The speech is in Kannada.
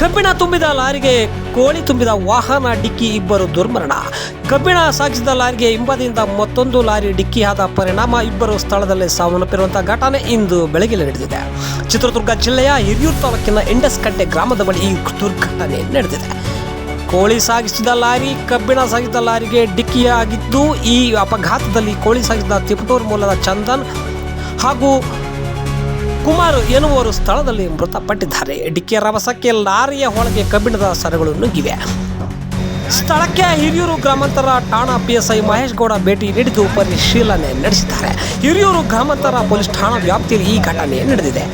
ಕಬ್ಬಿಣ ತುಂಬಿದ ಲಾರಿಗೆ ಕೋಳಿ ತುಂಬಿದ ವಾಹನ ಡಿಕ್ಕಿ ಇಬ್ಬರು ದುರ್ಮರಣ. ಕಬ್ಬಿಣ ಸಾಗಿಸಿದ ಲಾರಿಗೆ ಹಿಂಬದಿಯಿಂದ ಮತ್ತೊಂದು ಲಾರಿ ಡಿಕ್ಕಿಯಾದ ಪರಿಣಾಮ ಇಬ್ಬರು ಸ್ಥಳದಲ್ಲಿ ಸಾವನ್ನಪ್ಪಿರುವಂತಹ ಘಟನೆ ಇಂದು ಬೆಳಗ್ಗೆ ನಡೆದಿದೆ. ಚಿತ್ರದುರ್ಗ ಜಿಲ್ಲೆಯ ಹಿರಿಯೂರು ತಾಲೂಕಿನ ಇಂಡಸ್ಕಟ್ಟೆ ಗ್ರಾಮದ ಬಳಿ ಈ ದುರ್ಘಟನೆ ನಡೆದಿದೆ. ಕೋಳಿ ಸಾಗಿಸಿದ ಲಾರಿ, ಕಬ್ಬಿಣ ಸಾಗಿಸಿದ ಲಾರಿಗೆ ಡಿಕ್ಕಿಯಾಗಿದ್ದು ಈ ಅಪಘಾತದಲ್ಲಿ ಕೋಳಿ ಸಾಗಿಸಿದ ತಿಪಟೂರು ಮೂಲದ ಚಂದನ್ ಹಾಗೂ ಕುಮಾರ್ ಎನ್ನುವರು ಸ್ಥಳದಲ್ಲಿ ಮೃತಪಟ್ಟಿದ್ದಾರೆ. ಡಿಕ್ಕಿ ರಭಸಕ್ಕೆ ಲಾರಿಯ ಒಳಗೆ ಕಬ್ಬಿಣದ ಸರಗಳು ನುಗ್ಗಿವೆ. ಸ್ಥಳಕ್ಕೆ ಹಿರಿಯೂರು ಗ್ರಾಮಾಂತರ ಠಾಣಾ ಪಿಎಸ್ಐ ಮಹೇಶ್ ಗೌಡ ಭೇಟಿ ನೀಡಿದ್ದು ಪರಿಶೀಲನೆ ನಡೆಸಿದ್ದಾರೆ. ಹಿರಿಯೂರು ಗ್ರಾಮಾಂತರ ಪೊಲೀಸ್ ಠಾಣಾ ವ್ಯಾಪ್ತಿಯಲ್ಲಿ ಈ ಘಟನೆ ನಡೆದಿದೆ.